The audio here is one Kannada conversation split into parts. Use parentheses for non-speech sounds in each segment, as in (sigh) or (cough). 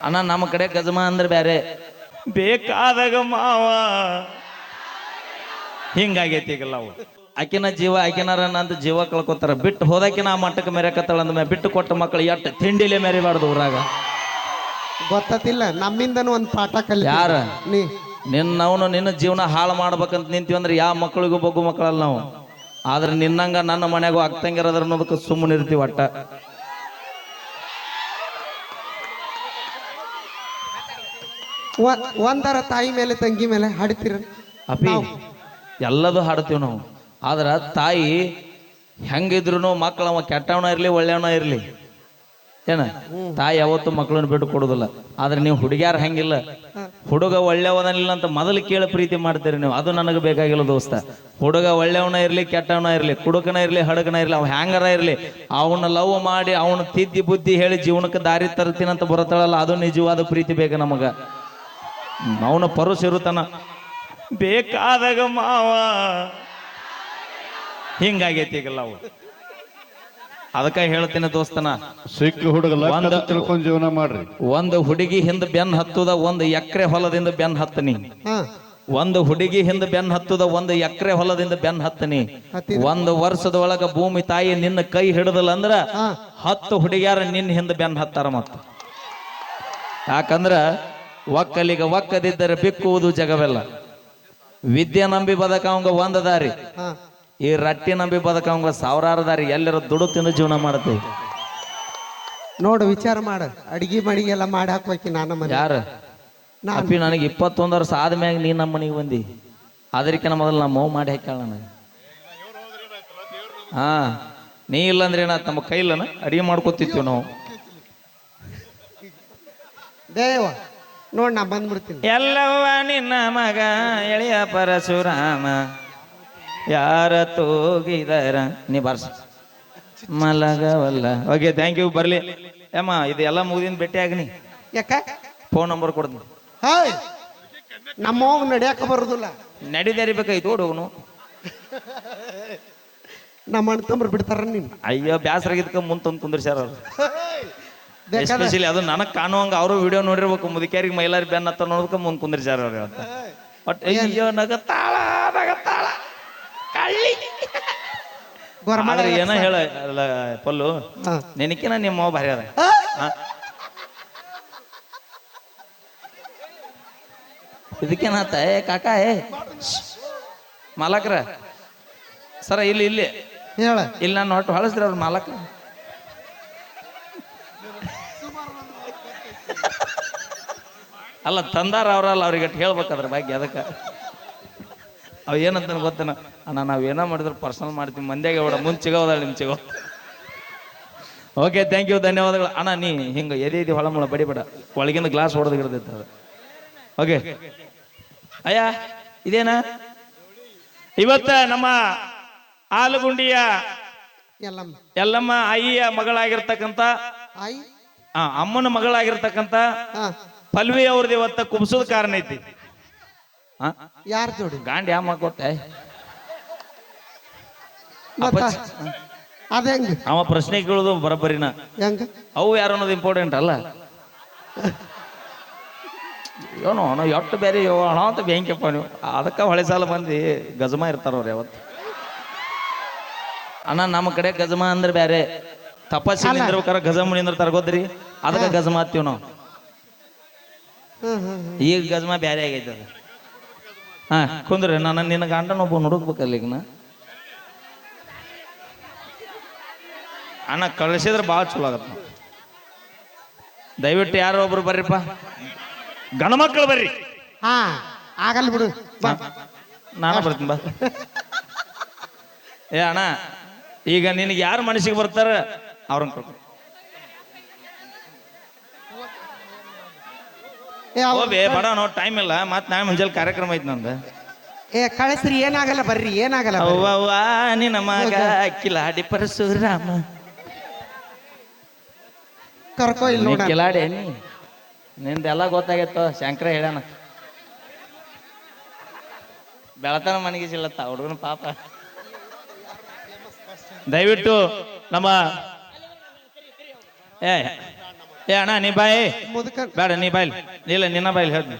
ಅಣ್ಣ ನಮ್ಮ ಕಡೆ ಗಜಮ ಅಂದ್ರೆ ಬೇರೆ ಬೇಕಾದಾಗ ಮಾವ. ಹಿಂಗಾಗೈತಿ ಈಗಲ್ಲ ಅವು. ಆಕಿನ ಜೀವ ಆಕಿನಾರ ಅಂತ ಜೀವ ಕಳ್ಕೊತಾರ. ಬಿಟ್ಟು ಹೋದಾಕಿನ ಆ ಮಟ್ಟಕ್ಕೆ ಮೆರೆಕತ್ತಾಳ ಅಂದ ಬಿಟ್ಟು ಕೊಟ್ಟ ಮಕ್ಕಳು ಎಷ್ಟು ತಿಂಡಿಲೆ ಮೆರಿಬಾರ್ದು ಊರಾಗ? ಗೊತ್ತಿಲ್ಲ ನಮ್ಮಿಂದನೂ ಒಂದು ಪಾಠ ಕಲಿ ಯಾರ? ನೀ. ನಿನ್ನ ಅವನು ನಿನ್ನ ಜೀವನ ಹಾಳು ಮಾಡ್ಬೇಕಂತ ನಿಂತೀವಿ ಅಂದ್ರೆ ಯಾವ ಮಕ್ಕಳಿಗೂ ಬಗ್ಗು ಮಕ್ಕಳಲ್ಲ ನಾವು. ಆದ್ರೆ ನಿನ್ನಂಗ ನನ್ನ ಮನೆಗೂ ಆಗ್ತಂಗಿರೋದ್ರ ಅನ್ನೋದಕ್ಕೆ ಸುಮ್ಮನಿರ್ತೀವಿ ಒಟ್ಟ ಒಂದರ ತಾಯಿ ಮೇಲೆ ತಂಗಿ ಮೇಲೆ ಹಾಡ್ತೀರ? ಅಪಿ ಎಲ್ಲದೂ ಹಾಡ್ತೀವಿ ನಾವು. ಆದ್ರೆ ತಾಯಿ ಹೆಂಗಿದ್ರು ಮಕ್ಕಳವ ಅವ ಕೆಟ್ಟವನ ಇರಲಿ ಒಳ್ಳೆಯವನ ಇರಲಿ. ಏನ? ತಾಯಿ ಯಾವತ್ತು ಮಕ್ಕಳನ್ನ ಬಿಟ್ಟು ಕೊಡುದಿಲ್ಲ. ಆದ್ರೆ ನೀವು ಹುಡುಗ್ಯಾರ ಹಂಗಿಲ್ಲ. ಹುಡುಗ ಒಳ್ಳೆಯವನಿಲ್ಲ ಅಂತ ಮೊದಲು ಕೇಳಿ ಪ್ರೀತಿ ಮಾಡ್ತೀರಿ ನೀವು. ಅದು ನನಗೆ ಬೇಕಾಗಿಲ್ಲ ದೋಸ್ತ. ಹುಡುಗ ಒಳ್ಳೆಯವನ ಇರಲಿ ಕೆಟ್ಟವನ ಇರಲಿ ಕುಡುಕನ ಇರಲಿ ಹಡಕನ ಇರಲಿ ಅವ ಹ್ಯಾಂಗರ ಇರಲಿ ಅವನ ಲವ್ ಮಾಡಿ ಅವನ ತಿದ್ದಿ ಬುದ್ಧಿ ಹೇಳಿ ಜೀವನಕ್ಕೆ ದಾರಿ ತರ್ತೀನಂತ ಬರುತ್ತಾಳಲ್ಲ ಅದು ನಿಜವಾದ ಪ್ರೀತಿ ಬೇಕು ನಮಗ. ಅವನ ಪರಸು ಇರುತ್ತಾನ. ಬೇಕಾದಾಗ ಮಾವ. ಹಿಂಗಾಗೈತಿ ಈಗಲ್ಲ ಅವು ಅದಕ್ಕೆ ಹೇಳ್ತೀನಿ ದೋಸ್ತನ. ಸಿಕ್ಕ ಹುಡುಗ ಲಕ್ಕ ಒಂದ- ತಿಳ್ಕೊಂಡ್ ಜೀವನ ಮಾಡ್ರಿ. ಒಂದು ಹುಡುಗಿ ಹಿಂದ ಬೆನ್ ಹತ್ತುದ ಒಂದು ಎಕರೆ ಹೊಲದಿಂದ ಬೆನ್ ಹತ್ತನಿ. ಹಾ. ಒಂದು ಹುಡುಗಿ ಹಿಂದ ಬೆನ್ ಹತ್ತುದ ಒಂದು ಎಕರೆ ಹೊಲದಿಂದ ಬೆನ್ ಹತ್ತನಿ. ಒಂದು ವರ್ಷದೊಳಗ ಭೂಮಿ ತಾಯಿ ನಿನ್ನ ಕೈ ಹಿಡದಲ್ಲ ಅಂದ್ರ ಹತ್ತು ಹುಡುಗಿಯಾರ ನಿನ್ನ ಹಿಂದ ಬೆನ್ ಹತ್ತಾರ ಮತ್ತ. ಯಾಕಂದ್ರ ಒಕ್ಕಲಿಗ ಒಕ್ಕದಿದ್ದರೆ ಬಿಕ್ಕುವುದು ಜಗವೆಲ್ಲ. ವಿದ್ಯೆ ನಂಬಿ ಬದಕವಂಗ ಒಂದ ದಾರಿ. ಈ ರಟ್ಟಿ ನಂಬಿ ಬದಕವಂಗ ಸಾವಿರಾರು ದಾರಿ. ಎಲ್ಲರ ದುಡು ತಿಂದು ಜೀವನ ಮಾಡ್ತೀವಿ ನೋಡು ವಿಚಾರ ಮಾಡ. ಅಡಿಗೆ ಮಡಿಗೆ ಎಲ್ಲ ಮಾಡಿ ಹಾಕ್ಬೇಕಿ ನಾನು ಮನೆ. ಯಾರ? ಅಪ್ಪಿ ನನಗೆ ಇಪ್ಪತ್ತೊಂದು ವರ್ಷ ಆದ್ಮ್ಯಾಗ ನೀ ನಮ್ಮ ಮನೆಗೆ ಬಂದಿ. ಅದಕ್ಕಿಂತ ಮೊದಲು ನಮ್ಮ ಮೌ ಮಾಡಿ ಹಾಕ್ಯಾಳ ನನಗೆ ಹಾ. ನೀ ಇಲ್ಲಂದ್ರೆ ನಾ ತಮ್ಮ ಕೈಲನ ಅಡಿಗೆ ಮಾಡ್ಕೊತಿತ್ತು ನಾವು. ದೇವ. ನೋಡ್ ನಾ ಬಂದ್ಬಿಡ್ತೀನಿ. ಎಲ್ಲವ್ವ ನಿನ್ನ ಮಗ ಎಳೆಯ ಪರಶುರಾಮ. ಯಾರ ತೋಗಿದರ ನೀ ಬರ್ಸ. ಮಲಗವಲ್ಲ. ಓಕೆ ಥ್ಯಾಂಕ್ ಯು ಬರ್ಲಿ. ಅಮ್ಮ ಇದು ಎಲ್ಲ ಮುಗಿದಿನ ಭೇಟಿ ಆಗ್ನಿ. ಯಾಕ? ಫೋನ್ ನಂಬರ್ ಕೊಡ್ತೀನಿ. ಹಾಯ್. ನಮ್ಮ ಹೋಗ್ ನಡಿಯಾಕ ಬರುದಿಲ್ಲ. ನಡಿದರಿಬೇಕಾಯ್ತು ಹುಡುಗನು ನಮ್ಮ ಅಣ್ಣ ತಮ್ಮರು ಬಿಡ್ತಾರ ನೀನ್ ಅಯ್ಯೋ ಬ್ಯಾಸರಾಗಿದ್ಕ ಮುಂದೆ ತಂದು ಕುಂದ್ರಿಸ್ಯಾರ ಅವ್ರು. ಎಸ್ಪೆಷಲಿ ಅದು ನನಗೆ ಕಾಣುವಂಗ ಅವರು ವಿಡಿಯೋ ನೋಡಿರ್ಬೇಕು. ಮುದುಕ್ಯಾರಿಗೆ ಮೈಲಾರಿ ಬೆನ್ನ ಹತ್ತ ನೋಡ್ಬೇಕು ಮುಂದ್ ಕುಂದ್ರಿಸ್ಯಾರ ಅವ್ರು ಬಟ್ ಅಯ್ಯೋ ನಗತಾಳ ನಗತಾಳ. ಕಳ್ಳಿ. ಆದ್ರೆ ಏನ ಹೇಳ ಅಲ್ಲ, ಪಲ್ಲು. ನೆನಕಿನ ನಿಮ್ಮ ಭಾರಿ ಅದ. ಹಾ? ಇದಕ್ಕೇನಾತ ಏ ಕಾಕ ಏ. ಮಾಲಕ್ರ. ಸರ ಇಲ್ಲಿ ಇಲ್ಲಿ. ಹೇಳ. ಇಲ್ಲಿ ನಾನು ಹೊಟ್ಟು ಹೊಳಸ್ರಿ ಅವ್ರ ಮಾಲಕ ಅಲ್ಲ ತಂದಾರ ಅವರಲ್ಲ ಅವ್ರಿಗೆ ಇಟ್ಟು ಹೇಳ್ಬೇಕು ಅದ್ರ ಬಗ್ಗೆ ಅದಕ್ಕೆ. ಅವ್ ಏನಂತ ಗೊತ್ತೇನ? ಅಣ್ಣ ನಾವು ಏನೋ ಮಾಡಿದ್ರು ಪರ್ಸನಲ್ ಮಾಡ್ತೀವಿ ಮಂದ್ಯಾಗ ಬೇಡ ಮುಂಚೆ ಸಿಗೋದ ನಿಮ್ ಸಿಗೋ ಓಕೆ ಥ್ಯಾಂಕ್ ಯು ಧನ್ಯವಾದಗಳು. ಅಣ್ಣ ನೀ ಹಿಂಗ ಎದೆ ಹೊಳ ಹೊಳಮುಳ ಬಡಿಬೇಡ. ಒಳಗಿಂದ ಗ್ಲಾಸ್ ಹೊಡೆದಿರ್ತೈತೆ ಅದು. ಓಕೆ ಅಯ್ಯ ಇದೇನಾ? ಇವತ್ತ ನಮ್ಮ ಆಲಗುಂಡಿಯ ಎಲ್ಲ ಎಲ್ಲಮ್ಮ ಆಯಿಯ ಮಗಳಾಗಿರ್ತಕ್ಕಂಥ ಆಯ್ ಆ, ಅಮ್ಮನ ಮಗಳಾಗಿರ್ತಕ್ಕಂತ ಪಲ್ವಿ ಅವ್ರದ್ದು ಇವತ್ತ ಕುಬ್ಸೋದ್ ಕಾರಣ ಐತಿ. ಯಾರು ಜೋಡಿ? ಗಾಂಡಿ ಅದ ಹೆಂಗ? ಅವ ಪ್ರಶ್ನೆ ಕೇಳೋದು ಬರಬರಿನ. ಹೆಂಗ? ಅವು ಯಾರು ಅನ್ನೋದು ಇಂಪಾರ್ಟೆಂಟ್ ಅಲ್ಲ. ಏನೋ ಅಣ್ಣ ಎಷ್ಟು ಬೇರೆ ಹಣ ಅಂತ ಬ್ಯಾಂಕಪ್ಪ ನೀವು. ಅದಕ್ಕೆ ಹೊಳೆ ಸಾಲ ಬಂದು ಗಜಮ ಇರ್ತಾರ ಅವ್ರು ಯಾವತ್ತು. ಅಣ್ಣ ನಮ್ಮ ಕಡೆ ಗಜಮ ಅಂದ್ರೆ ಬೇರೆ ತಪಸ್ಸಿ ನಿಂದಿರ್ಬೇಕಾರೆ ಗಜಮ ನಿಂದಿರ್ತಾರ ಗೊತ್ತ್ರಿ ಅದಕ್ಕೆ ಗಜಮ ಹತ್ತೀವಿ ನಾವು. ಹ್ಮ್ ಹ್ಮ್ ಹ್ಮ್. ಈಗ ಗಜಮ ಬ್ಯಾರೆ ಆಗೈತೆ ಅದು. ಹಾ ಕುಂದ್ರಿ. ನಾನು ನಿನ್ನ ಗಂಡನ ಒಬ್ಬ ಹುಡುಕ್ಬೇಕಲ್ಲ ಈಗ ನಾ ಅಣ್ಣ ಕಳಿಸಿದ್ರೆ ಭಾಳ ಚಲೋ ಆಗತ್ತ. ದಯವಿಟ್ಟು ಯಾರೋ ಒಬ್ರು ಬರ್ರಿಪ್ಪ. ಗಣಮಕ್ಕಳು ಬರ್ರಿ. ಹಾ ಆಗಲ್ಲ ಬಿಡು. ಬಾ. ನಾನು ಬರ್ತೀನಿ ಬಾ. (laughs) ಏ ಅಣ್ಣ ಈಗ ನಿನಗೆ ಯಾರು ಮನಸ್ಸಿಗೆ ಬರ್ತಾರ? ಅವ್ರನ್ನ ಕರ್ಕೊ ಏ ಅವ್- ಹೋಗ್ಬೇ ಬಡ ನೋ ಟೈಮ್ ಇಲ್ಲ. ಮತ್ತೆ ನಾಳೆ ಮುಂಜಾನೆ ಕಾರ್ಯಕ್ರಮ ಐತಿ ನಂದು. ಏ ಕಳಿಸ್ರಿ ಏನಾಗಲ್ಲ ಬರ್ರಿ ಏನಾಗಲ್ಲ ಬರ್ರಿ. ಅವ್ವ ನಿನ್ನ ಮಗ ಕಿಲಾಡಿ ಪರಶುರಾಮ. ಕರ್ಕೋ ಇಲ್ಲಿ ನೀ ನೋಡ ಕಿಲಾಡಿ ನೀ ನಿಂದೆಲ್ಲ ಗೊತ್ತಾಗೈತೋ ಶಂಕರ ಹೇಳ್ಯಾನ. ಬೆಳತನ ಮನೆಗೆ ಸಿಲ್ಲತ್ತ ಹುಡುಗನ ಪಾಪ. ದಯವಿಟ್ಟು ನಮ್ಮ ಏ ಏ ಅಣ್ಣ ನೀ ಬಾಯ್. ಮುದುಕ ಬೇಡ ನೀ ಬಾಯ್ಲ್ ಇಲ್ಲ ನಿನ್ನ ಬೈಲ್ ಹೇಳ್ತೀನಿ.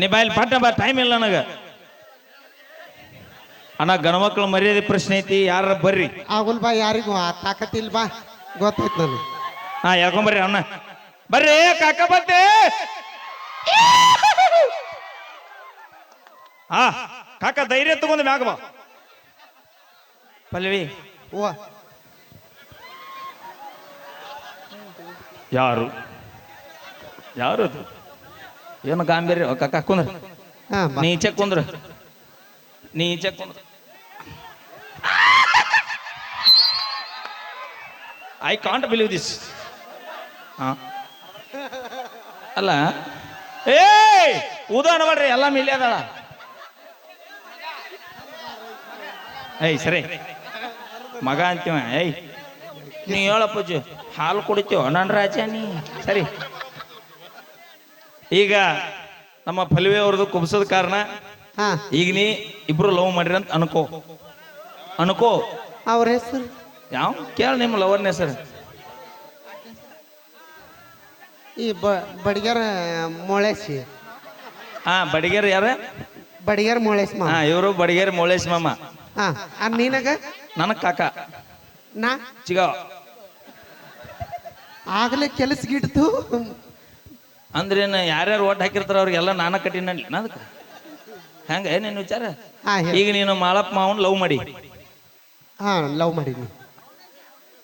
ನೀ ಬಾಯ್ಲಿ ಪಟ್ಟ ಬಾ ಟೈಮ್ ಇಲ್ಲ ನನಗೆ. ಅಣ್ಣ ಗಣಮಕ್ಳು ಮರ್ಯಾದೆ ಪ್ರಶ್ನೆ ಐತಿ ಯಾರ ಬರ್ರಿ? ಆಗುಲ್ ಬಾ ಯಾರಿಗೂ ಆ ತಾಕತ್ತಿಲ್ ಬಾ. ಗೊತ್ತಾಯ್ತು ನಾನು ಹಾ ಹೇಳ್ಕೊಂಬರ್ರಿ ಅಣ್ಣ. ಬರ್ರಿ ಕಾಕ ಬರ್ತೆ. ಹಾ ಕಾಕ ಧೈರ್ಯ ತಗೊಂಡ್ ಮ್ಯಾಗ ಬಾ. ಪಲ್ವಿ. ಓ ಯಾರು? ಯಾರು ಅದು ಏನು ಗಾಂಭೀರ್ಯ? ಕಕ್ಕ ಕಾಕ ಕುಂದ್ರ. ನೀಚೆ ನೀ ಚೆಕ್ ಕುಂದ್ರ. ನೀ ಚೆಕ್ ಕುಂದ್ರ. ಐ ಕಾಂಟ್ ಬಿಲೀವ್ ದಿಸ್ ಹಾ. ಅಲ್ಲ? ಏ ಉದಾಹರಣೆ ಮಾಡ್ರಿ ಎಲ್ಲ ಮಿಲ್ಲಿ ಅದಳ ಏಯ್ ಸರಿ. ಮಗ ಅಂತೀವ ಏಯ್. ನೀ ಹೇಳಪ್ಪಜ್ಜಿ ಹಾಲು ಕುಡಿತೀವ ನನ್ನ ರಾಜ ನೀ. ಸರಿ. ಈಗ ನಮ್ಮ ಫಲ್ವೆ ಅವ್ರದ್ದು ಕುಬ್ಸದ ಕಾರಣ ಹಾ. ಈಗ ನೀ ಇಬ್ರು ಲವ್ ಮಾಡ್ರಿ ಅಂತ ಅನ್ಕೋ. ಅನ್ಕೋ. ಅವ್ರ ಹೆಸರು? ಯಾವ? ಕೇಳ ನಿಮ್ಮ ಲವರ್ನ ಹೆಸರು. ಈ ಬ ಬಡಿಗೆರ ಮೊಳೇಸಿ ಹಾ ಬಡಿಗೇರ್ ಯಾರ? ಬಡಿಗೆರ ಮೊಳೇಸ್ ಹಾ ಇವರು ಬಡಿಗೇರ್ ಮೊಳೇಶ್ ಮಾಮ. ಹಾ ನಿನಗ? ನನಗ್ ಕಾಕ. ನಾ? ಚಿಗ. ಆಗ್ಲೇ ಕೆಲಸ ಗಿಡ್ತು ಅಂದ್ರೇನು ಯಾರ್ಯಾರು ಓಟ್ ಹಾಕಿರ್ತಾರ ಅವ್ರಿಗೆಲ್ಲ ನಾನ ಕಟ್ಟಿನ ಅದಕ್ಕೆ. ಹೆಂಗ? ಏನೇನು ವಿಚಾರ? ಹಾ ಹೇಳಿ. ಈಗ ನೀನು ಮಾಳಪ್ಪ ಮಾವನ್ ಲವ್ ಮಾಡಿ. ಹಾ ಲವ್ ಮಾಡಿ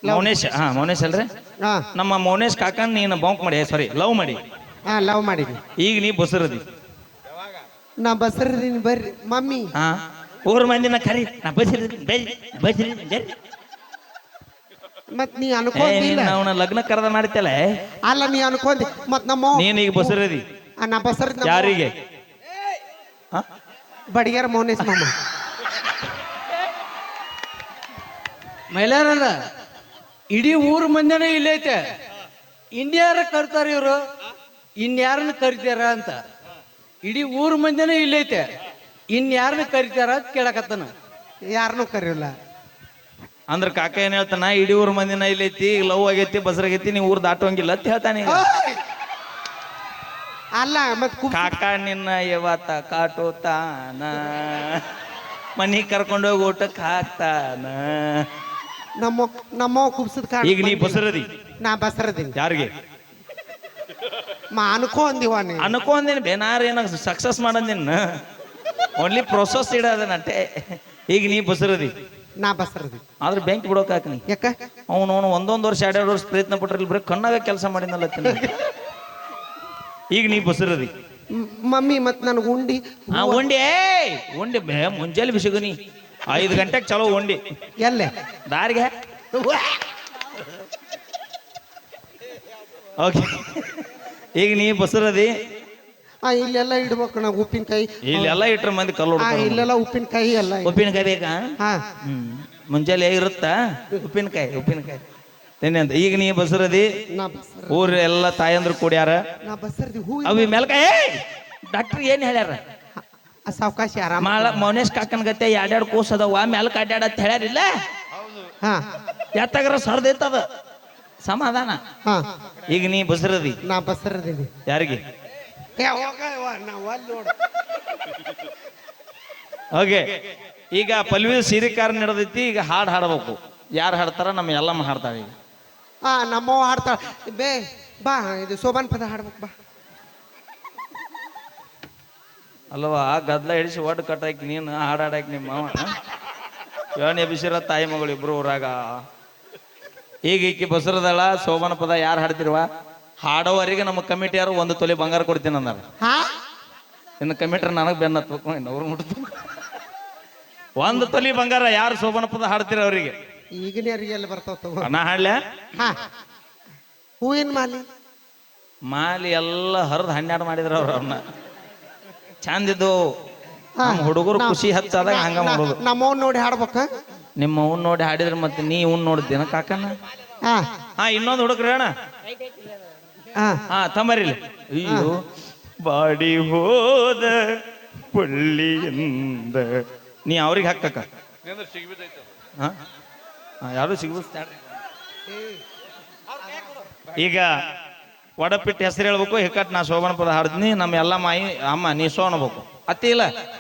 ಮೌನೇಶ್ ಹಾ ಮೌನೇಶ್ ಅಲ್ರಿ? ಹಾ. ನಮ್ಮ ಮೌನೇಶ್ ಕಾಕನ್ ನೀನು ಬಾಂಕ್ ಮಾಡಿ ಸಾರಿ ಲವ್ ಮಾಡಿ. ಹಾ ಲವ್ ಮಾಡಿ ಈಗ ನೀ ಬಸರದಿ. ನಾ ಬಸರದೀನಿ ಬರ್ರಿ. ಮಮ್ಮಿ. ಹಾ. ಊರ್ ಮಂದಿನ ಕರಿ. ನಾ ಬಸರದಿ ಬೇಜ್ ಬಸರದಿ ಜರಿ ಮತ್ ನೀ ಅನ್ಕೊಂಡಿಲ್ಲ ಅವನ ಲಗ್ನ ಕರೆದ ಮಾಡ್ತಲ್ಲ ಅಲ್ಲ ನೀ ಅನ್ಕೊಂಡಿ ಮತ್ ನಮ್ಮ ನೀನ್ ಈಗ ಬಸರದಿ. ಆ, ನಾ ಬಸರ ಯಾರಿಗೆ? ಬಡಿಗಾರ ಬಡಿಗೆರ ಮೌನೇಶ್ ಮಾಮ. ಮಹಿಳೆಯರಲ್ಲ ಇಡೀ ಊರ್ ಮಂದಿನ ಇಲ್ಲೈತೆ ಇನ್ಯಾರ ಕರ್ತಾರ ಇವರು? ಇನ್ಯಾರನ್ನ ಕರಿತಾರ ಅಂತ. ಇಡೀ ಊರ್ ಮಂದಿನ ಇಲ್ಲೈತೆ ಇನ್ಯಾರನ್ನ ಕರಿತಾರ ಅಂತ ಕೇಳಕತ್ತನ. ಯಾರನ್ನೂ ಕರೆಯಲ್ಲ ಅಂದ್ರ ಕಾಕ ಏನ್ ಹೇಳ್ತಾನ ಇಡೀ ಊರ್ ಮಂದಿನ ಇಲ್ಲೈತಿ ಈಗ ಲವ್ ಆಗೈತಿ ಬಸರಾಗೈತಿ ನೀ ಊರ್ ದಾಟೋಂಗಿಲ್ಲ ಅಂತ ಹೇಳ್ತಾನೆ ಈಗ. ಅಲ್ಲ ಮತ್ ಕಾಕ ನಿನ್ನ ಇವತ್ತು ಕಾಟೋ ತಾನ ಮನಿ ಕರ್ಕೊಂಡೋಗಿ ಊಟಕ್ಕೆ ಹಾಕ್ತಾನ? ನಮ್ಮ ನಮ್ಮ ಕುಬ್ಸದ ಕಾರಣ ಈಗ ನೀ ಬಸರದಿ? ನಾ ಬಸರದಿನಿ. ಯಾರಿಗೆ? ಮಾ ನೀ. ಅನ್ಕೋ ಅಂದೇನು ಬೇನಾರ ಏನ ಸಕ್ಸಸ್ ಮಾಡಂದಿನ. ಓನ್ಲಿ ಪ್ರೊಸೆಸ್ ಇಡೋದ ನಟೆ ಈಗ ನೀ ಬಸರದಿ? ನಾ ಬಸರದೀನಿ ಆದ್ರೆ ಬ್ಯಾಂಕ್ ಬಿಡೋಕೆ ಹಾಕಿ ಯಾಕ? ಅವನು ಅವನು ಒಂದೊಂದು ವರ್ಷ ಎರಡೆರಡು ವರ್ಷ ಪ್ರಯತ್ನ ಪಟ್ರಲ್ಲಿ ಬರೀ ಕಣ್ಣಾಗ ಕೆಲಸ ಮಾಡಿದ್ನಲ್ಲ ತಿನ್ನ. ಈಗ ನೀ ಬಸರದಿ ಮಮ್ಮಿ ಮತ್ ನನಗೆ ಉಂಡಿ. ಆ ಉಂಡಿ ಏಯ್! ಉಂಡಿ ಬೇ ಮುಂಜಾನೆ ಬಿಸಿಗುನಿ ಐದು ಗಂಟೆಗೆ ಚಲೋ ಉಂಡಿ. ಎಲ್ಲೆ? ದಾರಿಗೆ. (laughs) ಓಕೆ ಈಗ ನೀ ಬಸರದಿ ಆ ಇಲ್ಲೆಲ್ಲ ಇಡ್ಬೇಕು ನಾವು ಉಪ್ಪಿನಕಾಯಿ. ಇಲ್ಲೆಲ್ಲ ಇಟ್ರ ಮಂದಿ ಕಲ್ಲು ಆ ಹೊಡ್ಕೊಂಡು ಇಲ್ಲೆಲ್ಲ ಉಪ್ಪಿನಕಾಯಿ ಎಲ್ಲ ಉಪ್ಪಿನಕಾಯಿ ಬೇಕಾ? ಹಾ. ಹ್ಮ್. ಮುಂಜಾನೆ ಇರುತ್ತಾ? ಉಪ್ಪಿನಕಾಯಿ ಉಪ್ಪಿನಕಾಯಿ. ತಿನ್ನಿ ಅಂತ. ಈಗ ನೀ ಬಸರದಿ? ನಾ ಬಸರ ಊರ್ ಎಲ್ಲ ತಾಯಂದ್ರು ಕೂಡ್ಯಾರ ನಾ ಬಸರದಿ. ಹೂ ಅವಿ ಮೆಲ್ಕಾಯ ಡಾಕ್ಟರ್ ಏನ್ ಹೇಳ್ಯಾರ? ಸಾವಕಾಶ ಆರಾಮ ಮಾಳ ಮೌನೇಶ್ ಕಾಕನ್ ಗತೆ ಎರಡೆರಡು ಕೂಸ್ ಅದಾವ. ಮೆಲ್ಕ ಅಡ್ಯಾಡ ಅಂತ ಹೇಳ್ಯಾರಿಲ್ಲ ಹಾ. ಎತ್ತಾಗ್ರ ಸರ್ದೈತದ ಸಮಾಧಾನ. ಹಾ. ಈಗ ನೀ ಬಸರದಿ? ನಾ ಬಸರದಿ ಯಾರಿಗೆ? ಹೋಗ ನೋಡು. ಈಗ ಪಲ್ವಿ ಸಿರಿಕಾರ ನಡೆದೈತಿ ಈಗ ಹಾಡು ಹಾಡಬೇಕು. ಯಾರು ಹಾಡ್ತಾರ? ನಮ್ಮ ಎಲ್ಲಮ್ಮ ಹಾಡ್ತಾಳೆ ಈಗ. ಆ ನಮ್ಮವ್ವ ಹಾಡ್ತಾಳೆ. ಬೇ ಬಾ ಇದು ಶೋಭಾನ್ ಪದ ಹಾಡ್ಬೇಕು ಬಾ. ಅಲ್ವಾ ಗದ್ಲ ಹಿಡಿಸಿ ಒಡ್ ಕಟ್ಟಾಕಿ ನೀನು ಹಾಡಾಡಾಕಿ ನಿಮ್ಮ ಯೋನಿ ಬಿಸಿರ ತಾಯಿ ಮಗಳು ಇಬ್ರು ಊರಾಗ. ಈಗ ಈಕಿ ಬಸರದಳ ಶೋಭನ ಪದ ಯಾರು ಹಾಡ್ತಿರುವ? ಹಾಡೋವರೆಗೆ ನಮ್ಮ ಕಮಿಟಿಯವರು ಒಂದು ತೊಲೆ ಬಂಗಾರ ಕೊಡ್ತೀನಿ ಅಂದಾರ. ಹಾ? ಇನ್ನು ಕಮಿಟ್ರ್ ನನಗೆ ಬೆನ್ನ ಅವ್ರು ಮುಟ್ತು ಒಂದು ತೊಲಿ ಬಂಗಾರ ಯಾರು ಶೋಭನ ಪದ ಹಾಡ್ತೀರ ಅವರಿಗೆ? ಈಗಿನ ಯಾರಿಗೆ ಎಲ್ಲಿ ಬರ್ತಾವ ತಗೋ. ನಾ ಹಾ. ಹೂವಿನ ಮಾಲಿ? ಮಾಲಿ ಎಲ್ಲ ಹರಿದು ಹನ್ನೆರಡು ಮಾಡಿದ್ರ ಅವ್ರ ಅವ್ರನ್ನ ಚಂದಿದ್ದು ಇದ್ದು ನಮ್ಮ ಹುಡುಗರು ಖುಷಿ ಹಚ್ಚಾದಾಗ ಹಂಗ ಮಾಡೋದು. ನಮ್ಮವ್ನ ನೋಡಿ ಹಾಡ್ಬೇಕ? ನಿಮ್ಮ ಅವ್ನ್ ನೋಡಿ ಹಾಡಿದ್ರೆ ಮತ್ತೆ ನೀ ಇವ್ನ ನೋಡಿದ್ದೇನ ಕಾಕನ ಹಾ. ಹಾ ಇನ್ನೊಂದು ಹುಡುಗ್ರಿ ಅಣ್ಣ ಹಾ. ಹಾ ತಮ್ಮರಿಲ್ಲ. ಅಯ್ಯೋ ಬಾಡಿ ಹೋದ ಪಳ್ಳಿಯಿಂದ. ನೀ ಅವ್ರಿಗೆ ಹಾಕಕ್ಕ. ಹಾ ಹಾ, ಯಾರು ಸಿಗ್ಬೋದು ಈಗ ಒಡಪಿಟ್ಟು ಹೆಸರು ಹೇಳ್ಬೇಕು ಹಿಕ್ಕಟ್ ನಾ ಶೋಭನ ಪದ ಹಾಡ್ತೀನಿ ನಮ್ಮ ಎಲ್ಲ ಮಾಯಿ ಅಮ್ಮ ನೀ ಸೋಣಬೇಕು. ಅತ್ತಿಲ್ಲ ಅತ್ತಿ ಇಲ್ಲ?